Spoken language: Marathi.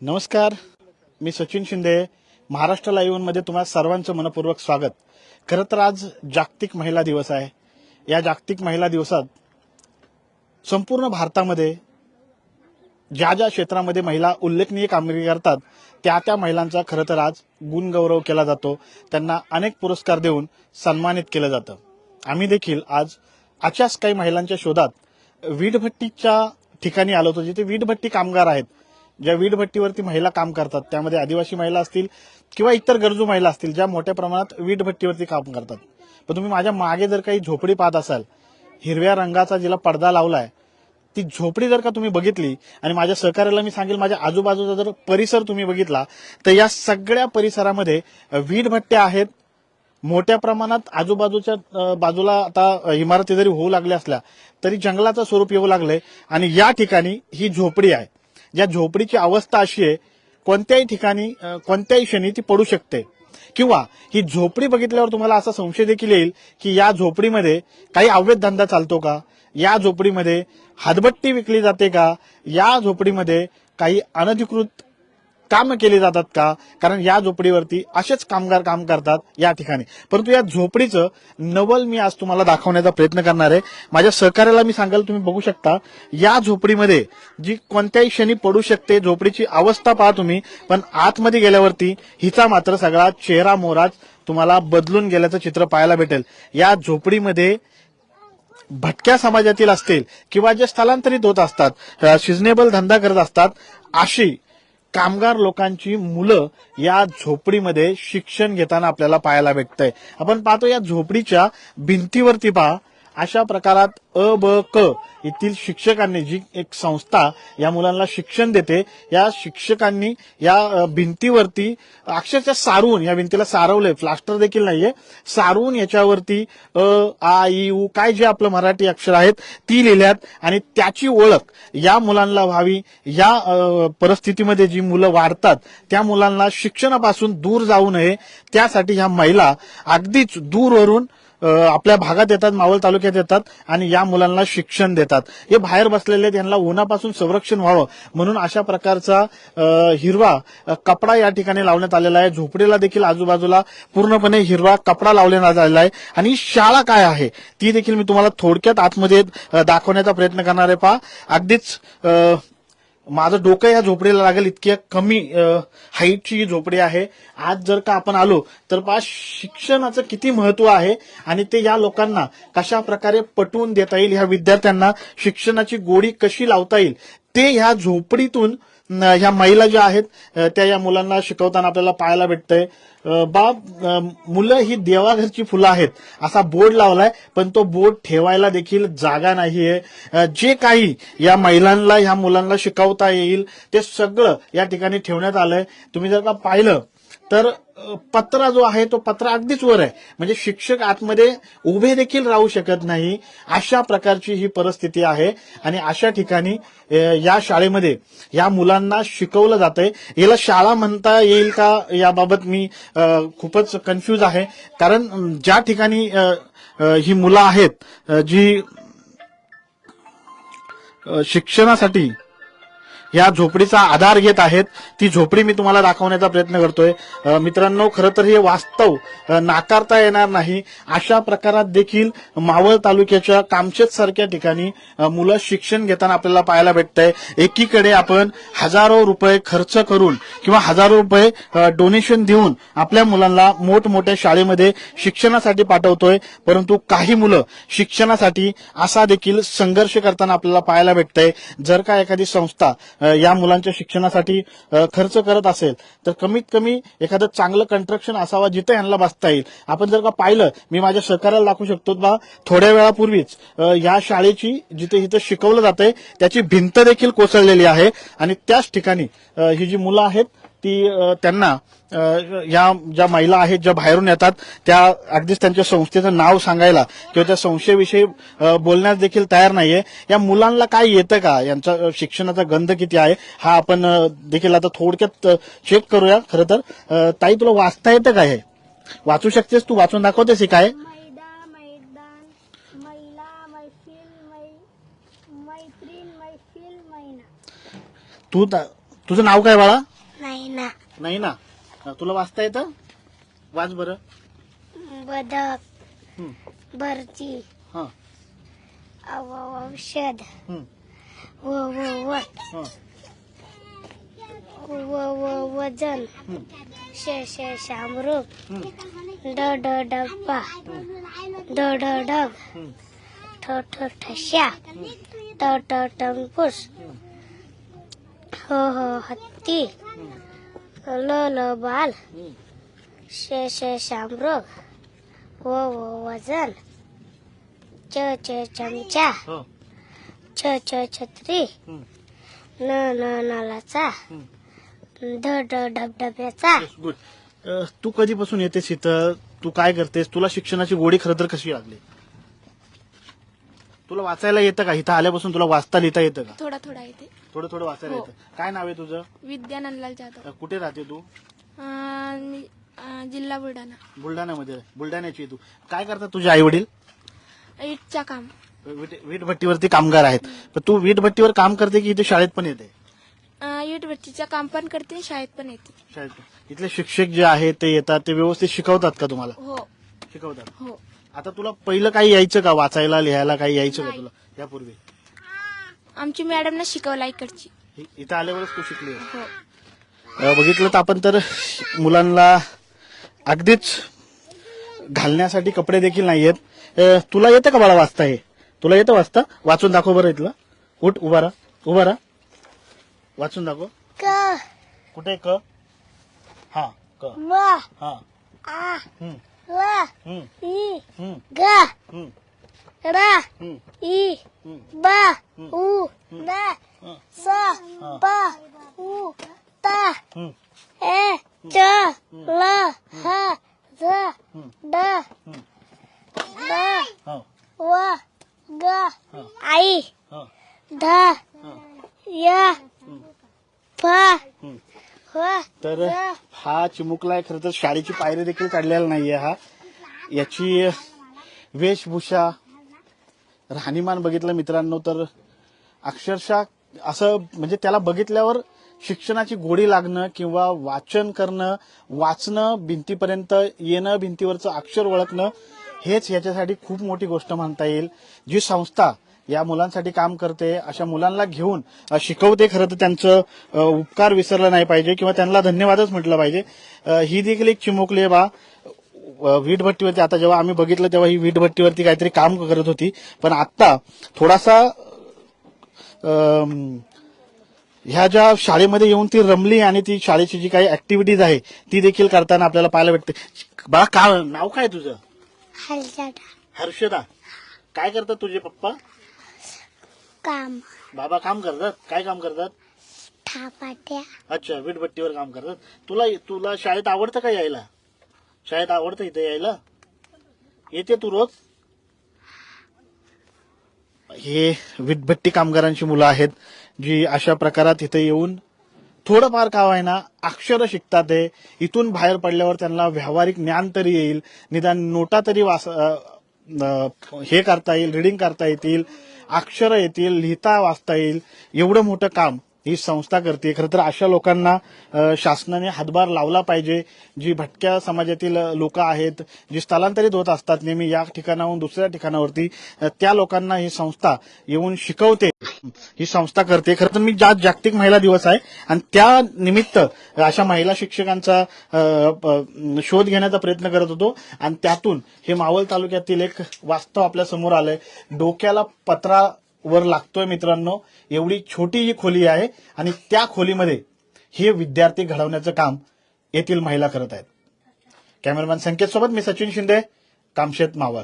नमस्कार मी सचिन शिंदे महाराष्ट्र लाईव्हमध्ये तुम्हाला सर्वांचं मनपूर्वक स्वागत. खरं तर आज जागतिक महिला दिवस आहे. या जागतिक महिला दिवसात संपूर्ण भारतामध्ये ज्या ज्या क्षेत्रामध्ये महिला उल्लेखनीय कामगिरी करतात त्या त्या महिलांचा खरं तर आज गुणगौरव केला जातो. त्यांना अनेक पुरस्कार देऊन सन्मानित केलं जातं. आम्ही देखील आज अशाच काही महिलांच्या शोधात वीटभट्टीच्या ठिकाणी आलो होतो जिथे वीटभट्टी कामगार आहेत. ज्या वीटभट्टीवरती महिला काम करतात त्यामध्ये आदिवासी महिला असतील किंवा इतर गरजू महिला असतील ज्या मोठ्या प्रमाणात वीटभट्टीवरती काम करतात. पण तुम्ही माझ्या मागे जर काही झोपडी पाहत असाल हिरव्या रंगाचा जिला पडदा लावलाय ती झोपडी जर का तुम्ही बघितली आणि माझ्या सहकार्याला मी सांगेल माझ्या आजूबाजूचा जर परिसर तुम्ही बघितला तर या सगळ्या परिसरामध्ये वीटभट्ट्या आहेत. मोठ्या प्रमाणात आजूबाजूच्या बाजूला आता इमारती जरी होऊ लागल्या असल्या तरी जंगलाचं स्वरूप येऊ लागलंय आणि या ठिकाणी ही झोपडी आहे. ज्या झोपडीची अवस्था अशी आहे कोणत्याही ठिकाणी कोणत्याही क्षणी ती पडू शकते. किंवा ही झोपडी बघितल्यावर तुम्हाला असा संशय देखील येईल की या झोपडीमध्ये काही अवैध धंदा चालतो का? या झोपडीमध्ये हातबट्टी विकली जाते का? या झोपडीमध्ये काही अनधिकृत काम केली जातात का? कारण या झोपडीवरती असेच कामगार काम करतात या ठिकाणी. परंतु या झोपडीचं नवल मी आज तुम्हाला दाखवण्याचा प्रयत्न करणार आहे. माझ्या सहकार्याला मी सांगाल तुम्ही बघू शकता. या झोपडीमध्ये जी कोणत्याही क्षणी पडू शकते झोपडीची अवस्था पहा तुम्ही पण आतमध्ये गेल्यावरती हिचा मात्र सगळा चेहरा मोराज तुम्हाला बदलून गेल्याचं चित्र पाहायला भेटेल. या झोपडीमध्ये भटक्या समाजातील असतील किंवा जे स्थलांतरित होत असतात सिजनेबल धंदा करत असतात अशी कामगार लोकांची मुलं या झोपडीमध्ये शिक्षण घेताना आपल्याला पाहायला भेटतंय. आपण पाहतो या झोपडीच्या भिंतीवरती पहा. अशा प्रकारात अ ब क येथील शिक्षकांनी जी एक संस्था या मुलांना शिक्षण देते या शिक्षकांनी या भिंतीवरती अक्षरशः सारून या भिंतीला सारवलंय प्लास्टर देखील नाहीये सारवून याच्यावरती अ आ ई उ काय जे आपलं मराठी अक्षर आहेत ती लिहिल्यात आणि त्याची ओळख या मुलांना व्हावी या परिस्थितीमध्ये जी मुलं वाढतात त्या मुलांना शिक्षणापासून दूर जाऊ नये त्यासाठी ह्या महिला अगदीच दूरवरून आपल्या भागात येतात मावळ तालुक्यात येतात आणि या मुलांना शिक्षण देतात. हे बाहेर बसलेले त्यांना उन्हापासून संरक्षण व्हावं म्हणून अशा प्रकारचा हिरवा कपडा या ठिकाणी लावण्यात आलेला आहे. झोपडीला देखील आजूबाजूला पूर्णपणे हिरवा कपडा लावण्यात आलेला आहे. आणि शाळा काय आहे? ती देखील मी तुम्हाला थोडक्यात आतमध्ये दाखवण्याचा प्रयत्न करणार आहे. पहा अगदीच माझं डोकं या झोपडीला लागेल इतक्या कमी हाईटची ही झोपडी आहे. आज जर का आपण आलो तर पहा शिक्षणाचं किती महत्त्व आहे आणि ते या लोकांना कशा प्रकारे पटवून देता येईल ह्या विद्यार्थ्यांना शिक्षणाची गोडी कशी लावता येईल ते ह्या झोपडीतून ह्या महिला ज्या आहेत त्या या मुलांना शिकवताना आपल्याला पाहायला भेटतंय. बाब मुलं ही देवाघरची फुलं आहेत. असा बोर्ड लावलाय पण तो बोर्ड ठेवायला देखील जागा नाहीये. जे काही या महिलांना ह्या मुलांना शिकवता येईल ते सगळं या ठिकाणी ठेवण्यात आलंय. तुम्ही जर का पाहिलं तर पत्रा जो आहे तो पत्रा अगदीच वर आहे. म्हणजे शिक्षक आतमध्ये उभे देखील राहू शकत नाही. अशा प्रकारची ही परिस्थिती आहे. आणि अशा ठिकाणी या शाळेमध्ये या मुलांना शिकवलं जातंय. याला शाळा म्हणता येईल का? याबाबत मी खूपच कन्फ्यूज आहे. कारण ज्या ठिकाणी ही मुलं आहेत जी शिक्षणासाठी या झोपडीचा आधार घेत आहेत. ती झोपडी मी तुम्हाला दाखवण्याचा प्रयत्न करतोय. मित्रांनो खरं तर हे वास्तव नाकारता येणार नाही. अशा प्रकारात देखील मावळ तालुक्याच्या कामशेत सारख्या ठिकाणी मुलं शिक्षण घेताना आपल्याला पाहायला भेटतंय. एकीकडे आपण हजारो रुपये खर्च करून किंवा हजारो रुपये डोनेशन देऊन आपल्या मुलांना मोठमोठ्या शाळेमध्ये शिक्षणासाठी पाठवतोय. परंतु काही मुलं शिक्षणासाठी असा देखील संघर्ष करताना आपल्याला पाहायला भेटतंय. जर का एखादी संस्था या मुलांच्या शिक्षणासाठी खर्च करत असेल तर कमीत कमी एखादं चांगलं कंस्ट्रक्शन असावा जिथं यांना बसता येईल. आपण जर का पाहिलं मी माझ्या सहकार्याला दाखवू शकतो बा थोड्या वेळापूर्वीच या शाळेची जिथे इथं शिकवलं जात त्याची भिंत देखील कोसळलेली आहे. आणि त्याच ठिकाणी ही जी मुलं आहेत ती त्यांना या ज्या महिला आहेत ज्या बाहेरून येतात त्या अगदीच त्यांच्या संस्थेचं नाव सांगायला किंवा त्या संस्थेविषयी बोलण्यास देखील तयार नाहीये. या मुलांना काय येतं का? यांचा शिक्षणाचा गंध किती आहे? हा आपण देखील आता थोडक्यात चेक करूया. खरं तर ताई तुला वाचता येतं काय हे? वाचू शकतेस तू? वाचून दाखवतेस हे काय? तू तुझं नाव काय बाळा? ना. नाही ना. अं, तुला वाचता येतं? वाच बरं. बदक. हं, भरती. हं, अव औषध. हं, व व व. हं, व व वजन. हं, श श शामरूप. हं, ड ड डब्बा ड ड डग हं, ठ ठ ठश्या ट ट हं, ह ह हत्ती. हं, ल ल बाल. श श शामरोग व व वजन च च चमचा हो, छ छ छत्री न न नलाचा. ध ध धबधब्याचा Yes, good. अं, तू कधीपासून येतेस इथं? तू काय करतेस? तुला शिक्षणाची गोडी खरं तर कशी लागली? तुला वाचायला येतं का? इथं आल्यापासून तुला वाचता लिहिता येतं का? थोडा थोडा येते. थोडं थोडं वाचायला हो. येतं. काय नाव आहे तुझं? विद्या नंदलाल जाधव. अं, कुठे राहते तू? अं, मी अं, जिल्हा बुलढाणा. बुलढाण्यामध्ये बुलढाण्याची आहे तू. काय करतात तुझे आई वडील इटचा काम. वीट वीट भट्टीवरती कामगार आहेत. पण तू वीट भट्टीवर काम करते की इथे शाळेत पण येते? अं, इट भट्टीचं काम पण करते शाळेत पण येते. शाळेत पण. इथले शिक्षक जे आहेत ते येतात ते व्यवस्थित शिकवतात का तुम्हाला? हो. शिकवतात. हो. आता तुला पहिलं काही यायचं का? वाचायला लिहायला काही यायचं का नाही. तुला? यापूर्वी. आमची मॅडमनं शिकवला इकडची. इ- इथं आल्यावरच तू शिकली आहेस. हो. अ, बघितलं तर आपण तर मुलांना अगदीच घालण्यासाठी कपडे देखील नाहीयेत अ, तुला येतं का बाळा वाचता हे? तुला येतं वाचता? वाचून दाखव बरं इथलं. उठ उभा राहा. उभा राहा. वाचून दाखव. क. कुठे क? हा क. व हा. आ. हम्म, ल हम्म, ई हम्म, ग. हम्म, र ई ब उ न स प उ त ए च ल ह ज ड हा, व ग आई ध य फ. ह तर हा चिमुकला आहे खरं तर शाळेची पायरी देखील काढलेला नाहीये हा. याची वेशभूषा राहणीमान बघितलं मित्रांनो तर अक्षरशः असं म्हणजे त्याला बघितल्यावर शिक्षणाची गोडी लागणं किंवा वाचन करणं वाचणं भिंतीपर्यंत येणं भिंतीवरचं अक्षर ओळखणं हेच याच्यासाठी खूप मोठी गोष्ट म्हणता येईल. जी संस्था या मुलांसाठी काम करते अशा मुलांना घेऊन शिकवते खरं तर त्यांचं उपकार विसरला नाही पाहिजे किंवा त्यांना धन्यवादच म्हटलं पाहिजे. ही देखील एक चिमुकली आहे बा. वीट भट्टीवरती आता जेव्हा आम्ही बघितलं तेव्हा ही वीट भट्टीवरती काहीतरी काम करत होती. पण आता थोडासा ह्या ज्या शाळेमध्ये येऊन ती रमली आणि ती शाळेची जी काही ऍक्टिव्हिटीज आहे ती देखील करताना आपल्याला पाहायला भेटते. बा का नाव काय तुझं? हर्षदा. काय करतात तुझे पप्पा? काम. बाबा काम करतात? काय काम करतात? अच्छा वीटभट्टीवर काम करतात. तुला तुला शाळेत आवडतं का यायला? शाळेत आवडतं इथे यायला? येते तू रोज? हे विटभट्टी कामगारांची मुलं आहेत जी अशा प्रकारात इथे येऊन थोडंफार का ना अक्षर शिकतात आहे इथून बाहेर पडल्यावर त्यांना व्यावहारिक ज्ञान तरी येईल निदान नोटा तरी वास अ, अ, हे करता येईल रिडिंग करता येतील अक्षर येतील लिहिता वाचता येईल एवढं मोठं काम. ही संस्था करते खरं तर अशा लोकांना शासनाने हातभार लावला पाहिजे. जी भटक्या समाजातील लोक आहेत जी स्थलांतरित होत असतात नेहमी या ठिकाणाहून दुसऱ्या ठिकाणावरती त्या लोकांना ही संस्था येऊन शिकवते. ही संस्था करते. खरं तर मी ज्या जागतिक महिला दिवस आहे आणि त्या निमित्त अशा महिला शिक्षकांचा प- शोध घेण्याचा प्रयत्न करत होतो. आणि त्यातून हे मावळ तालुक्यातील एक वास्तव आपल्यासमोर आलंय. डोक्याला पत्रा वर लागतोय मित्रांनो. एवढी छोटी ही खोली आहे आणि त्या खोलीमध्ये हे विद्यार्थी घडवण्याचं काम येथील महिला करत आहेत. कॅमेरामॅन संकेत सोबत मी सचिन शिंदे कामशेत मावळ.